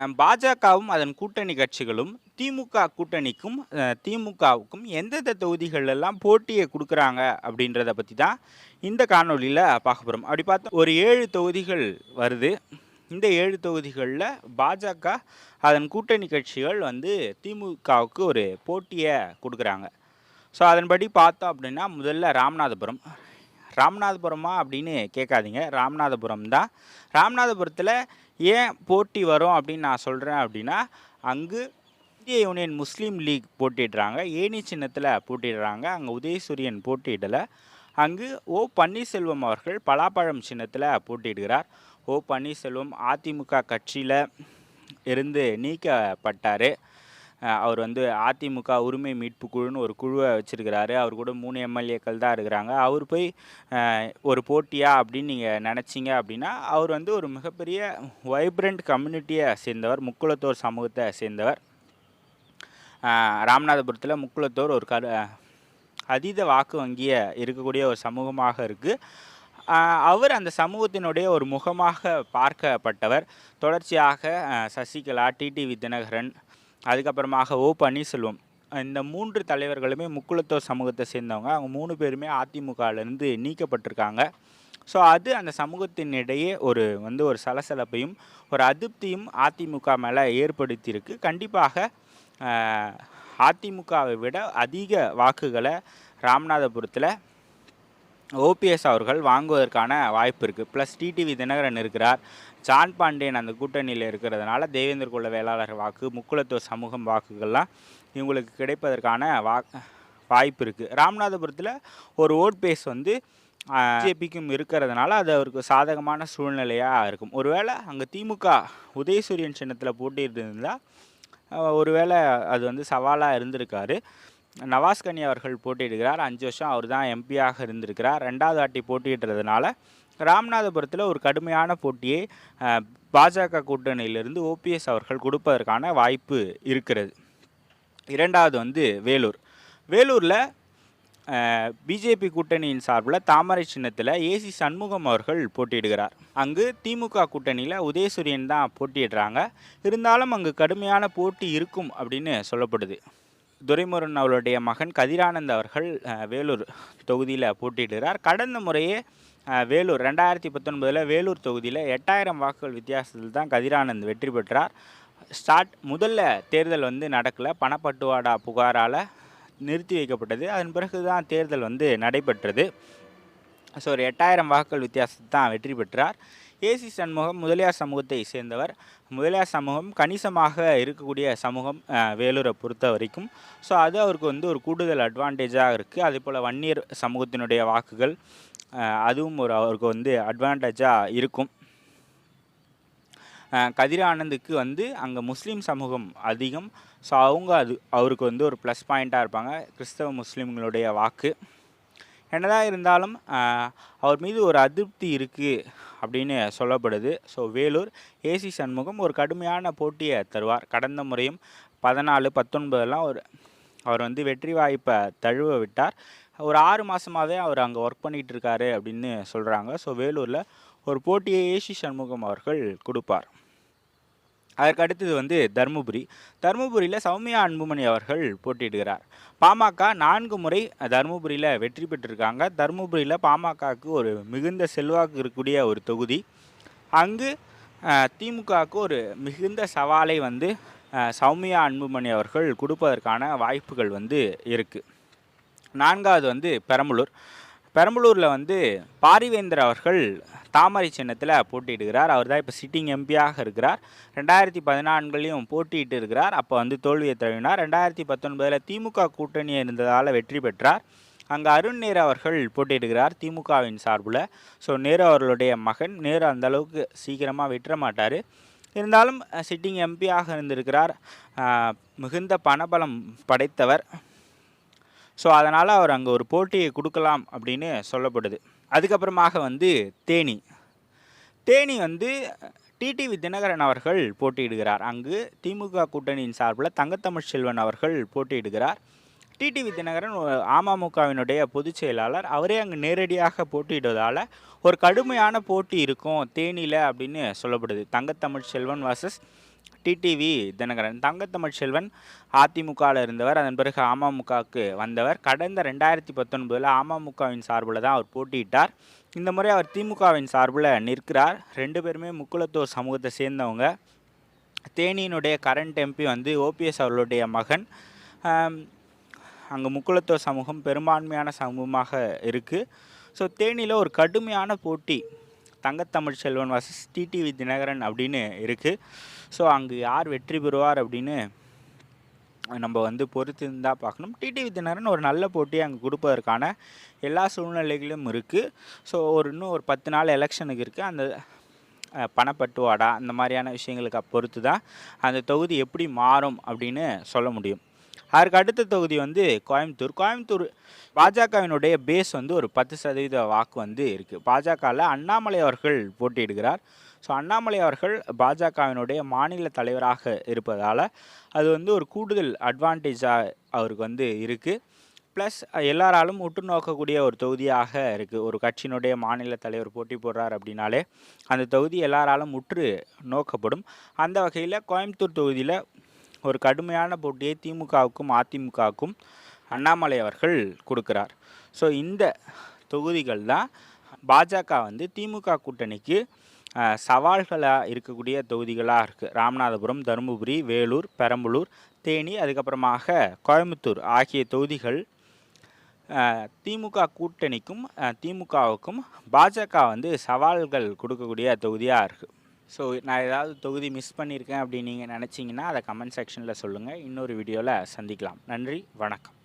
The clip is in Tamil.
பாஜகவும் அதன் கூட்டணி கட்சிகளும் திமுக கூட்டணிக்கும் திமுகவுக்கும் எந்தெந்த தொகுதிகள் எல்லாம் போட்டியை கொடுக்குறாங்க அப்படின்றத பற்றி தான் இந்த காணொளியில் பார்க்க போகிறோம் அப்படி பார்த்தா ஒரு ஏழு தொகுதிகள் வருது. இந்த ஏழு தொகுதிகளில் பாஜக அதன் கூட்டணி கட்சிகள் வந்து திமுகவுக்கு ஒரு போட்டியை கொடுக்குறாங்க. ஸோ அதன்படி பார்த்தோம் அப்படின்னா முதல்ல ராமநாதபுரம். ராமநாதபுரமா அப்படின்னு கேட்காதீங்க. ராமநாதபுரம் தான். ராமநாதபுரத்தில் ஏன் போட்டி வரும் அப்படின்னு நான் சொல்கிறேன் அப்படின்னா அங்கு இந்திய யூனியன் முஸ்லீம் லீக் போட்டிடுறாங்க. ஏனி சின்னத்தில் போட்டிடுறாங்க. அங்கே உதயசூரியன் போட்டியிடலை. அங்கு ஓ பன்னீர்செல்வம் அவர்கள் பலாப்பழம் சின்னத்தில் போட்டியிடுகிறார். ஓ பன்னீர்செல்வம் அதிமுக கட்சியில் இருந்து நீக்கப்பட்டார். அவர் வந்து அதிமுக உரிமை மீட்பு குழுன்னு ஒரு குழுவை வச்சுருக்கிறாரு. அவர் கூட மூணு எம்எல்ஏக்கள் தான் இருக்கிறாங்க. அவர் போய் ஒரு போட்டியா அப்படின்னு நீங்கள் நினச்சிங்க அப்படின்னா அவர் வந்து ஒரு மிகப்பெரிய வைப்ரண்ட் கம்யூனிட்டியை சேர்ந்தவர் முக்குளத்தோர் சமூகத்தை சேர்ந்தவர். ராமநாதபுரத்தில் முக்குளத்தோர் ஒரு கரு அதீத வாக்கு வங்கியை இருக்கக்கூடிய ஒரு சமூகமாக இருக்குது அவர் அந்த சமூகத்தினுடைய ஒரு முகமாக பார்க்கப்பட்டவர். தொடர்ச்சியாக சசிகலா டிடிவி தினகரன் அதுக்கப்புறமாக ஓ பன்னீர்செல்வம் இந்த மூன்று தலைவர்களுமே முக்குளத்தோர் சமூகத்தை சேர்ந்தவங்க. அவங்க மூணு பேருமே அதிமுகலேருந்து நீக்கப்பட்டிருக்காங்க. ஸோ அது அந்த சமூகத்தினிடையே ஒரு வந்து ஒரு சலசலப்பையும் ஒரு அதிருப்தியும் அதிமுக மேலே ஏற்படுத்தியிருக்கு. கண்டிப்பாக அதிமுகவை விட அதிக வாக்குகளை ராமநாதபுரத்தில் ஓபிஎஸ் அவர்கள் வாங்குவதற்கான வாய்ப்பு இருக்குது ப்ளஸ் டிடிவி தினகரன் இருக்கிறார். ஜான் பாண்டியன் அந்த கூட்டணியில் இருக்கிறதுனால தேவேந்திர குல வேளாளர் வாக்கு முக்குளத்துவ சமூகம் வாக்குகள்லாம் இவங்களுக்கு கிடைப்பதற்கான வா வாய்ப்பு இருக்குது ராமநாதபுரத்தில் ஒரு ஓட் பேஸ் வந்து பிஜேபிக்கும் இருக்கிறதுனால அது அவருக்கு சாதகமான சூழ்நிலையாக இருக்கும். ஒருவேளை அங்கே திமுக உதயசூரியன் சின்னத்தில் போட்டியிருந்தால் ஒருவேளை அது வந்து சவாலாக இருந்திருக்காரு. நவாஸ் கனி அவர்கள் போட்டியிடுகிறார். அஞ்சு வருஷம் அவர் தான் எம்பியாக இருந்திருக்கிறார். ரெண்டாவது வாட்டி போட்டியிடுறதுனால ராமநாதபுரத்தில் ஒரு கடுமையான போட்டியை பாஜக கூட்டணியிலிருந்து ஓபிஎஸ் அவர்கள் கொடுப்பதற்கான வாய்ப்பு இருக்கிறது. இரண்டாவது வந்து வேலூர். வேலூரில் பிஜேபி கூட்டணியின் சார்பில் தாமரை சின்னத்தில் ஏசி சண்முகம் அவர்கள் போட்டியிடுகிறார். அங்கு திமுக கூட்டணியில் உதயசூரியன் தான் போட்டியிடுறாங்க. இருந்தாலும் அங்கு கடுமையான போட்டி இருக்கும் அப்படின்னு சொல்லப்படுது. துரைமுருகன் அவருடைய மகன் கதிரானந்த் அவர்கள் வேலூர் தொகுதியில் போட்டியிடுகிறார். கடந்த முறையே வேலூர் ரெண்டாயிரத்தி பத்தொன்பதில் வேலூர் தொகுதியில் எட்டாயிரம் வாக்குகள் வித்தியாசத்தில் தான் கதிரானந்த் வெற்றி பெற்றார். ஸ்டார்ட் முதல்ல தேர்தல் வந்து நடக்கலை. பணப்பட்டுவாடா புகாரால் நிறுத்தி வைக்கப்பட்டது. அதன் பிறகு தான் தேர்தல் வந்து நடைபெற்றது. ஸோ ஒரு எட்டாயிரம் வாக்குகள் வித்தியாசத்தில் தான் வெற்றி பெற்றார். ஏசி சண்முகம் முதலியார் சமூகத்தை சேர்ந்தவர். முதலியார் சமூகம் கணிசமாக இருக்கக்கூடிய சமூகம் வேலூரை பொறுத்த வரைக்கும். ஸோ அது அவருக்கு வந்து ஒரு கூடுதல் அட்வான்டேஜாக இருக்குது அதே போல் வன்னியர் சமூகத்தினுடைய வாக்குகள் அதுவும் ஒரு அவருக்கு வந்து அட்வான்டேஜாக இருக்கும். கதிரானந்துக்கு வந்து அங்கே முஸ்லீம் சமூகம் அதிகம். ஸோ அவங்க அது அவருக்கு வந்து ஒரு ப்ளஸ் பாயிண்ட்டாக இருப்பாங்க. கிறிஸ்தவ முஸ்லீம்களுடைய வாக்கு. என்னதான் இருந்தாலும் அவர் மீது ஒரு அதிருப்தி இருக்குது அப்படின்னு சொல்லப்படுது. ஸோ வேலூர் ஏசி சண்முகம் ஒரு கடுமையான போட்டியை தருவார். கடந்த முறையும் பதினாலு பத்தொன்பதெல்லாம் ஒரு அவர் வந்து வெற்றி வாய்ப்பை தழுவ விட்டார். ஒரு ஆறு மாதமாகவே அவர் அங்கே ஒர்க் பண்ணிகிட்டு இருக்காரு அப்படின்னு சொல்கிறாங்க ஸோ வேலூரில் ஒரு போட்டியை ஏசி சண்முகம் அவர்கள் கொடுப்பார். அதற்கு அடுத்தது வந்து தருமபுரி. தருமபுரியில் சௌமியா அன்புமணி அவர்கள் போட்டியிடுகிறார். பாமக நான்கு முறை தருமபுரியில் வெற்றி பெற்றிருக்காங்க. தருமபுரியில் பாமகவுக்கு ஒரு மிகுந்த செல்வாக்கு இருக்கக்கூடிய ஒரு தொகுதி. அங்கு திமுகவுக்கு ஒரு மிகுந்த சவாலை வந்து சௌமியா அன்புமணி அவர்கள் கொடுப்பதற்கான வாய்ப்புகள் வந்து இருக்குது நான்காவது வந்து பெரம்பலூர். பெரம்பலூரில் வந்து பாரிவேந்தர் அவர்கள் தாமரை சின்னத்தில் போட்டியிடுகிறார். அவர் தான் இப்போ சிட்டிங் எம்பியாக இருக்கிறார். ரெண்டாயிரத்தி பதினான்குலேயும் போட்டியிட்டு இருக்கிறார். அப்போ வந்து தோல்வியை தழுவினார். ரெண்டாயிரத்தி பத்தொன்பதில் திமுக கூட்டணி இருந்ததால் வெற்றி பெற்றார். அங்கே அருண் நேரு அவர்கள் போட்டியிடுகிறார் திமுகவின் சார்பில். ஸோ நேரு அவர்களுடைய மகன். நேரு அந்த அளவுக்கு சீக்கிரமாக விட்டுற மாட்டார். இருந்தாலும் சிட்டிங் எம்பியாக இருந்திருக்கிறார். மிகுந்த பணபலம் படைத்தவர். ஸோ அதனால் அவர் அங்கே ஒரு போட்டியை கொடுக்கலாம் அப்படின்னு சொல்லப்படுது. அதுக்கப்புறமாக வந்து தேனி. தேனி வந்து டிடிவி தினகரன் அவர்கள் போட்டியிடுகிறார். அங்கு திமுக கூட்டணியின் சார்பில் தங்கத்தமிழ் செல்வன் அவர்கள் போட்டியிடுகிறார். டிடிவி தினகரன் அமமுகவினுடைய பொதுச் செயலாளர். அவரே அங்கு நேரடியாக போட்டியிடுவதால் ஒரு கடுமையான போட்டி இருக்கும் தேனியில் அப்படின்னு சொல்லப்படுது. தங்கத்தமிழ் செல்வன் வாசஸ் டிடிவி தினகரன் தங்கத்தமிழ் செல்வன் அதிமுகவில் இருந்தவர் அதன் பிறகு அமமுகவுக்கு வந்தவர். கடந்த ரெண்டாயிரத்தி பத்தொன்பதில் அமமுகவின் சார்பில் தான் அவர் போட்டியிட்டார். இந்த முறை அவர் திமுகவின் சார்பில் நிற்கிறார். ரெண்டு பேருமே முக்குளத்தூர் சமூகத்தை சேர்ந்தவங்க. தேனியினுடைய கரண்ட் எம்பி வந்து ஓபிஎஸ் அவர்களுடைய மகன். அங்கே முக்குளத்தூர் சமூகம் பெரும்பான்மையான சமூகமாக இருக்குது ஸோ தேனியில் ஒரு கடுமையான போட்டி தங்கத்தமிழ் செல்வன் வர்சஸ் டிடிவி தினகரன் அப்படின்னு இருக்குது ஸோ அங்கு யார் வெற்றி பெறுவார் அப்படின்னு நம்ம வந்து பொறுத்து இருந்தால் பார்க்கணும். டிடிவி தினகரன் ஒரு நல்ல போட்டியை அங்கே கொடுப்பதற்கான எல்லா சூழ்நிலைகளும் இருக்குது ஸோ ஒரு இன்னும் ஒரு பத்து நாள் எலெக்ஷனுக்கு இருக்குது அந்த பணப்பட்டுவாடா அந்த மாதிரியான விஷயங்களுக்கு பொறுத்து தான் அந்த தொகுதி எப்படி மாறும் அப்படின்னு சொல்ல முடியும். அதற்கு அடுத்த தொகுதி வந்து கோயம்புத்தூர். கோயம்புத்தூர் பாஜகவினுடைய பேஸ் வந்து ஒரு பத்து சதவீத வாக்கு வந்து இருக்குது பாஜகவில் அண்ணாமலை அவர்கள் போட்டியிடுகிறார். ஸோ அண்ணாமலை அவர்கள் பாஜகவினுடைய மாநில தலைவராக இருப்பதால் அது வந்து ஒரு கூடுதல் அட்வான்டேஜாக அவருக்கு வந்து இருக்குது ப்ளஸ் எல்லாராலும் உற்று நோக்கக்கூடிய ஒரு தொகுதியாக இருக்குது ஒரு கட்சியினுடைய மாநில தலைவர் போட்டி போடுறார் அப்படின்னாலே அந்த தொகுதி எல்லாராலும் உற்று நோக்கப்படும். அந்த வகையில் கோயம்புத்தூர் தொகுதியில் ஒரு கடுமையான போட்டியை திமுகவுக்கும் அதிமுகவுக்கும் அண்ணாமலை அவர்கள் கொடுக்கிறார். ஸோ இந்த தொகுதிகள் தான் பாஜக வந்து திமுக கூட்டணிக்கு சவால்களாக இருக்கக்கூடிய தொகுதிகளாக இருக்குது ராமநாதபுரம் தருமபுரி வேலூர் பெரம்பலூர் தேனி அதுக்கப்புறமாக கோயம்புத்தூர் ஆகிய தொகுதிகள் திமுக கூட்டணிக்கும் திமுகவுக்கும் பாஜக வந்து சவால்கள் கொடுக்கக்கூடிய தொகுதியாக இருக்குது ஸோ நான் ஏதாவது தொகுதி மிஸ் பண்ணியிருக்கேன் அப்படின்னு நீங்கள் நினச்சிங்கன்னா அதை கமெண்ட் செக்ஷனில் சொல்லுங்கள் இன்னொரு வீடியோவில் சந்திக்கலாம். நன்றி வணக்கம்.